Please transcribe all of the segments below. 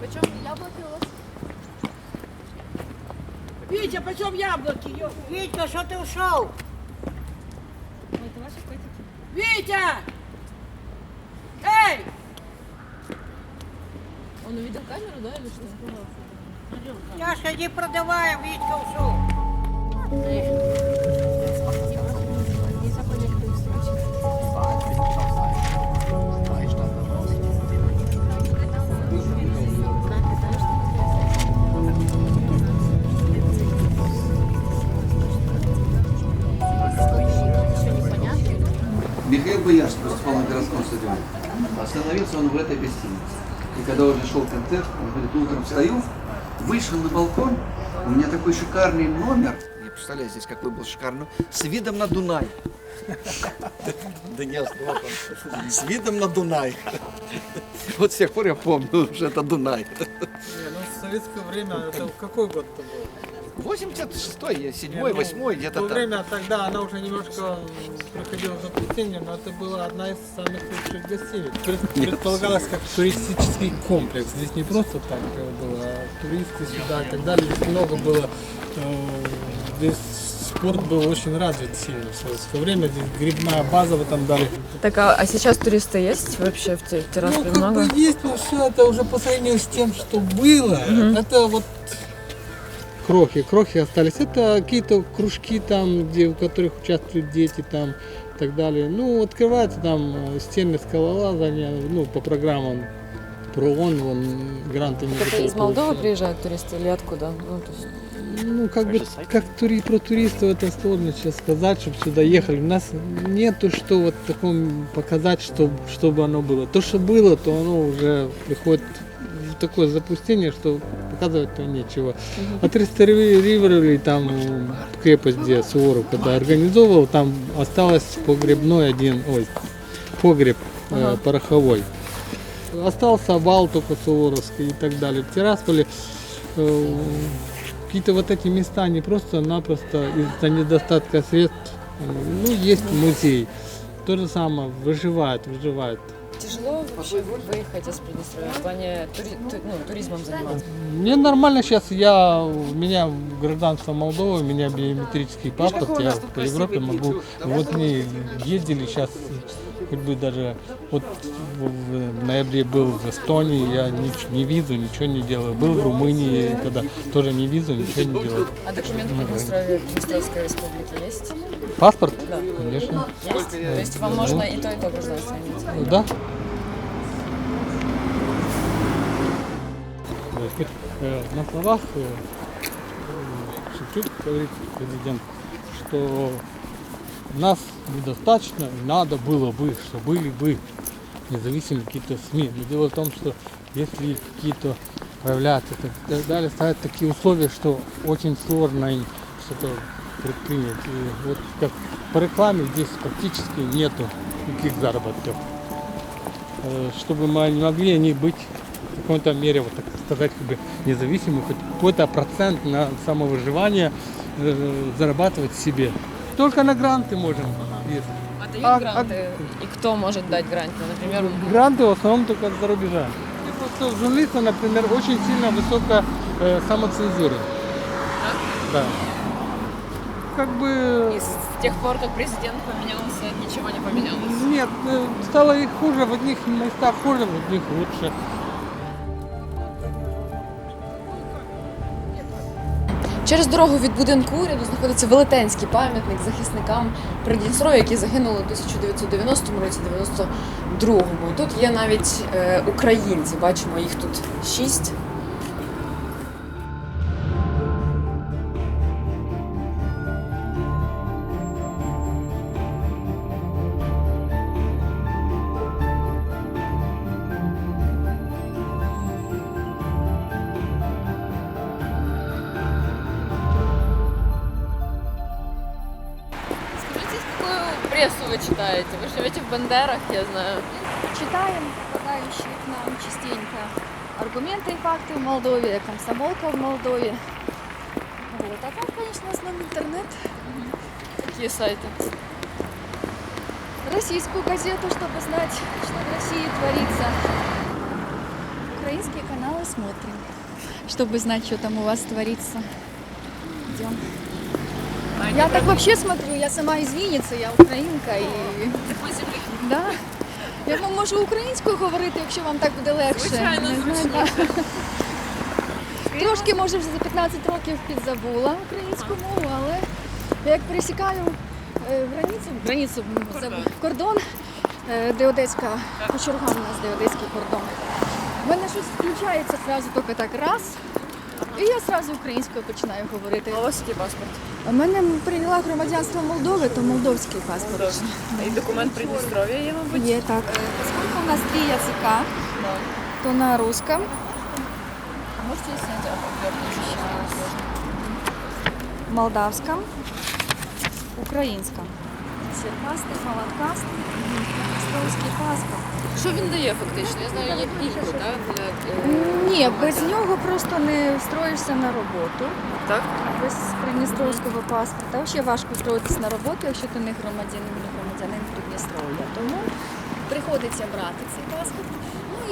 Почем яблоки у вас? Витя, почем яблоки? Витя, что ты ушел? Ой, это ваши котики. Витя! Он увидел камеру, да, или что? Яшка, иди продавай, Витька ушел. Михаил Боярский выступал на городском стадионе. Остановился он в этой гостинице. И когда уже шел концерт, он говорит, утром встаю, вышел на балкон, у меня такой шикарный номер. Я представляю, здесь какой был шикарный, с видом на Дунай. Да не с видом на Дунай. Вот с тех пор я помню, что это Дунай. Не, ну в советское время, это в какой год это был? 86-й, 7 Не, ну, 8 В где-то то там. время тогда она уже немножко приходила в запустение, но это была одна из самых лучших гостиниц. Пред- Предполагалось как туристический комплекс. Здесь не просто так э, было, а туристы сюда и так далее. Здесь много было. э, Здесь спорт был очень развит сильно в советское время. Здесь грибная база в этом далее. Так, а, а сейчас туристы есть вообще в Ти- Тирасполе Ну, много? есть, но все это уже по сравнению с тем, что было, это вот крохи, крохи остались. Это какие-то кружки там, где, в которых участвуют дети там и так далее. Ну, открываются там стены скалолазания, ну, по программам ПРООН, вон, гранты не Это из Молдовы приезжают туристы или откуда? Ну, то есть... Ну, как бы, как тури, про туристов это сложно сейчас сказать, чтобы сюда ехали. У нас нету что вот таком показать, что, чтобы оно было. То, что было, то оно уже приходит в такое запустение, что показывать-то нечего. Отреставрировали там э, крепость, где Суворов когда организовывал, там осталось погребной один, ой, погреб э, Ага. пороховой. Остался вал только Суворовский и так далее. В Тирасполе э, какие-то вот эти места, они просто-напросто из-за недостатка средств, э, ну, есть музей. То же самое, выживает, выживает. Тяжело вообще выехать из Приднестровья в плане тури- ту- ну, туризмом заниматься? Мне нормально сейчас, я, у меня гражданство Молдовы, у меня биометрический паспорт, я по Европе могу, вот мы ездили сейчас, хоть бы даже, вот в, в ноябре был в Эстонии, я нич- ни визу, ничего не делаю, был в Румынии, тогда тоже ни визу, ничего не делаю. А документы Приднестровской республики есть? Паспорт? Да. Конечно. Есть? То есть вам можно и то, и то гражданство иметь? Да. Э, На словах э, Шевчук говорит, президент, что нас недостаточно, надо было бы, что были бы независимые какие-то СМИ. Но дело в том, что если какие-то появляются и так далее, ставят такие условия, что очень сложно им что-то предпринять. И вот как по рекламе здесь практически нету никаких заработков. Э, Чтобы мы не могли они быть в какой-то мере, вот так сказать, как бы независимы, хоть какой-то процент на самовыживание э, зарабатывать себе. Только на гранты можем. есть. А дают А- гранты? И кто может дать гранты? Например, Гранты в основном только за рубежа. И просто у журналиста, например, очень сильно высокая э, самоцензура. Да. Как бы... и с тех пор, как президент поменялся, ничего не поменялось? Нет, э, стало их хуже, в одних местах хуже, в одних лучше. Через дорогу від будинку уряду знаходиться велетенський пам'ятник захисникам Придністров'я, які загинули у 1990 році, 92-му. Тут є навіть е, українці. Бачимо їх тут шість. Читаете? Вы живете в Бандерах, я знаю. Читаем, пока приезжающие к нам частенько. Аргументы и факты в Молдове, комсомолка в Молдове. Вот. А так, конечно, в основном интернет. Какие сайты? Российскую газету, чтобы знать, что в России творится. Украинские каналы смотрим, чтобы знать, что там у вас творится. Идем. Я так вообще смотрю, я сама из Вінниці, я українка і да. я вам можу українською говорити, якщо вам так буде легше. Звичайно, зручніше. Трошки може вже за 15 років підзабула українську мову, але як пересікаю е, границю, границю Кордон. кордон, е, де Одеська, Кочурга у нас, де Одеський кордон. У мене щось включається одразу тільки так раз. І я одразу українською починаю говорити. А у вас який паспорт? У мене прийняла громадянство Молдови, то молдовський паспорт. І документ Придністров'я є, мабуть? Є так. Поскольку у нас три языка, то на русском. Можете снять Молдавском, украинском. Серпастый, молоткастый, Ростовський паспорт. Що він дає фактично? Я знаю, є пільгу, так? Для, е, Ні, без нього просто не встроїшся на роботу. так? Без придністровського паспорта. Взагалі важко встроїтися на роботу, якщо ти не громадянин, не громадянин Придністров'я. Тому приходиться брати цей паспорт.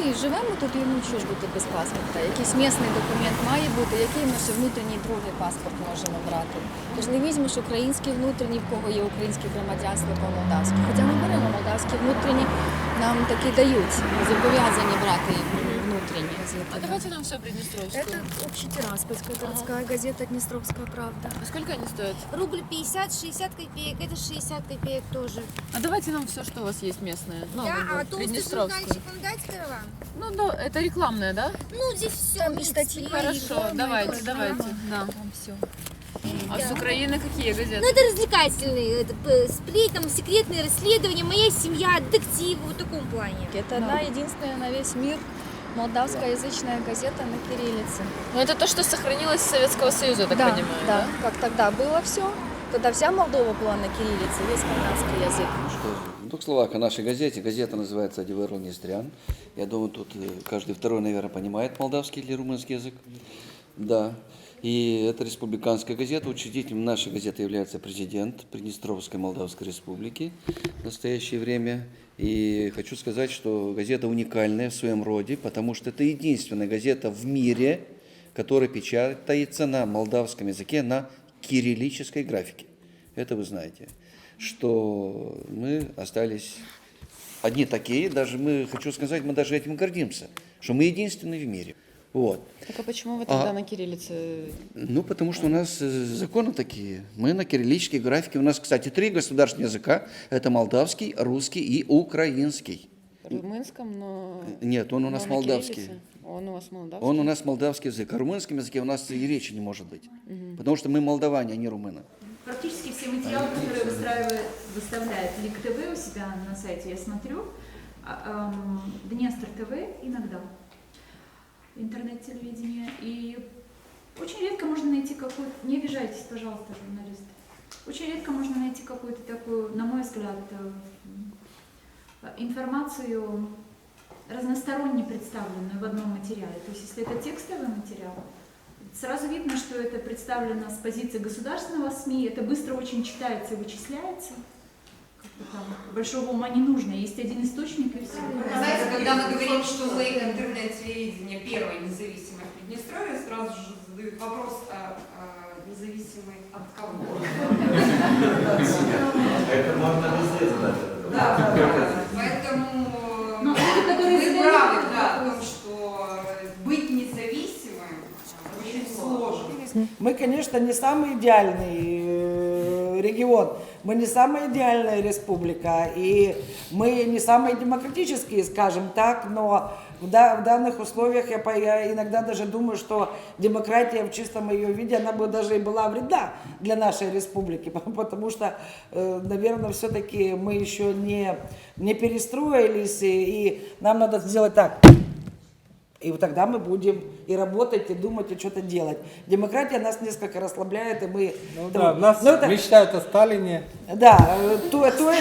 І живемо тут, і ну що ж бути без паспорта. Якийсь місний документ має бути, який ми ще внутрішній другий паспорт можемо брати. Тож не візьмеш український внутрішній, в кого є українське громадянство по молдавськи. Хоча ми беремо молдавські внутрішні, нам таки дають. Ми зобов'язані брати внутрішні. А давайте нам все Придністровською. Это общетираспольская городская газета «Днестровская правда». А сколько они стоят? Рубль 50-60 копеек, это 60 копеек тоже. А давайте нам все, что у вас есть местное. Ну, да, как бы, а толстый Приднестровскую. журнальчик вам дать вам? Ну, да, это рекламное, да? Ну, здесь все. Там и статьи, Хорошо, давайте, давайте. Да. Там все. А с Украины какие газеты? Ну, это развлекательные, это п- сплетни, там, секретные расследования, моя семья, детективы, вот в таком плане. Это одна единственная на весь мир молдавскоязычная газета на кириллице. Ну, это то, что сохранилось с Советского Союза, я так да, понимаю, да, как тогда было все. Тогда вся Молдова была на кириллице, весь молдавский язык. Ну что, в двух словах о нашей газете. Газета называется «Адиверл Нестрян». Я думаю, тут э, каждый второй, наверное, понимает молдавский или румынский язык. Да. И это республиканская газета. Учредителем нашей газеты является президент Приднестровской Молдавской Республики в настоящее время. И хочу сказать, что газета уникальная в своем роде, потому что это единственная газета в мире, которая печатается на молдавском языке на кириллической графике. Это вы знаете, что мы остались одни такие, даже мы, хочу сказать, мы даже этим гордимся, что мы единственные в мире. Вот. Так а почему вы тогда А- на кириллице? Ну, потому что у нас э, законы такие. Мы на кириллической графике. У нас, кстати, три государственных языка. Это молдавский, русский и украинский. Румынском, но... Нет, он у нас на молдавский. Он у вас молдавский? Он у нас молдавский язык. О румынском языке у нас и речи не может быть. Потому что мы молдаване, а не румыны. Практически все материалы, которые выстраивает, выставляет Лик ТВ у себя на сайте, я смотрю, а, эм, Днестр ТВ иногда, интернет-телевидение, и очень редко можно найти какую-то, не обижайтесь, пожалуйста, журналисты, очень редко можно найти какую-то такую, на мой взгляд, э, информацию разносторонне представленную в одном материале. То есть если это текстовый материал, Сразу видно, что это представлено с позиции государственного СМИ, это быстро очень читается и вычисляется. Большого ума не нужно, есть один источник и все. Знаете, когда мы говорим, что мы интернет-телевидение первое независимое в Приднестровье, сразу же задают вопрос, а, а независимый от кого? Это можно везде задать. Да, да, да. Поэтому Но люди, которые вы правы, да, о вопрос. том, что быть независимым очень сложно. Мы, конечно, не самый идеальный э, регион, мы не самая идеальная республика, и мы не самые демократические, скажем так, но в, да- в данных условиях я, я иногда даже думаю, что демократия в чистом ее виде, она бы даже и была вреда для нашей республики, потому что, наверное, все-таки мы еще не, не перестроились, и, и нам надо сделать так. И вот тогда мы будем и работать, и думать, и что-то делать. Демократия нас несколько расслабляет, и мы... Ну да, нас Ну, это- мечтают о Сталине. Да, то, то,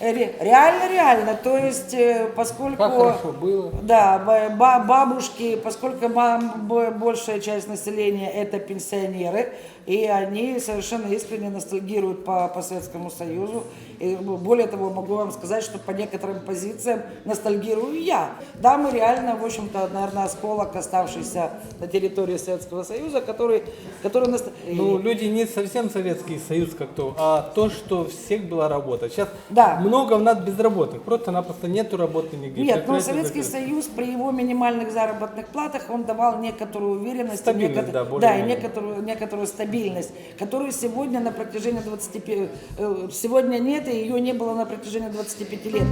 Ре- Реально, реально. То есть, э, поскольку... Как хорошо было. Да, ба- ба- бабушки, поскольку большая часть населения это пенсионеры, и они совершенно искренне ностальгируют по, по Советскому Союзу. И более того, могу вам сказать, что по некоторым позициям ностальгирую я. Да, мы реально, в общем-то, наверное, осколок, оставшийся на территории Советского Союза, который, который ност- Ну, люди не совсем Советский Союз как то, а то, что у всех была работа. Сейчас Да. много у нас безработных, просто-напросто нету работы нигде. Нет, но Предприятия Советский закрыты. Союз при его минимальных заработных платах он давал некоторую уверенность, Стабильность, некотор- да, да, и некоторую, некоторую стабильность, которую сегодня на протяжении 25 э, сегодня нет, и ее не было на протяжении 25 лет.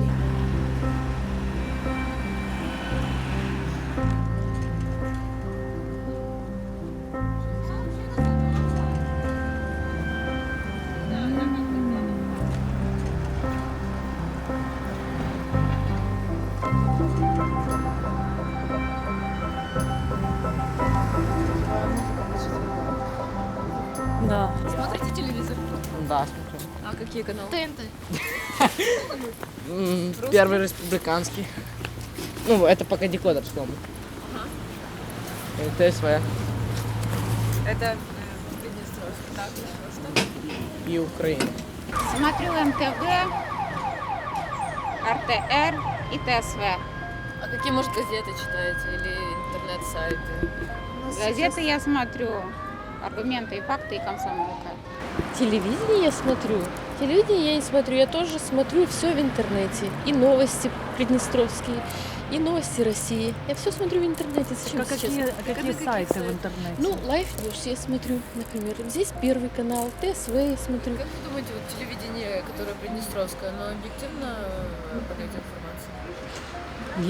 Какие каналы? ТНТ. Первый республиканский. Ну, это пока декодер вспомню. Э, ТСВ Это э, Приднестровск, так? Что? и Украина. Смотрю МТВ, РТР и ТСВ. А какие, может, газеты читаете или интернет-сайты? Газеты я смотрю, аргументы и факты и комсомолка. Телевидение я смотрю. Телевидение я не смотрю, я тоже смотрю все в интернете. И новости приднестровские, и новости России. Я все смотрю в интернете. Зачем, А какие, честно? какие сайты в интернете? Ну, Life News я смотрю, например. Здесь первый канал, ТСВ я смотрю. Как вы думаете, вот телевидение, которое Приднестровское, оно объективно э, подает информацию?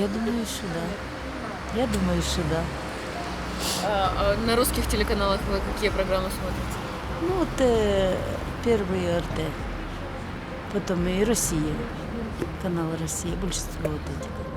Я думаю, что да. Я думаю, что да. А, а на русских телеканалах вы какие программы смотрите? Ну, вот э, первый РТ, потом и Россия, канал Россия, большинство вот этих.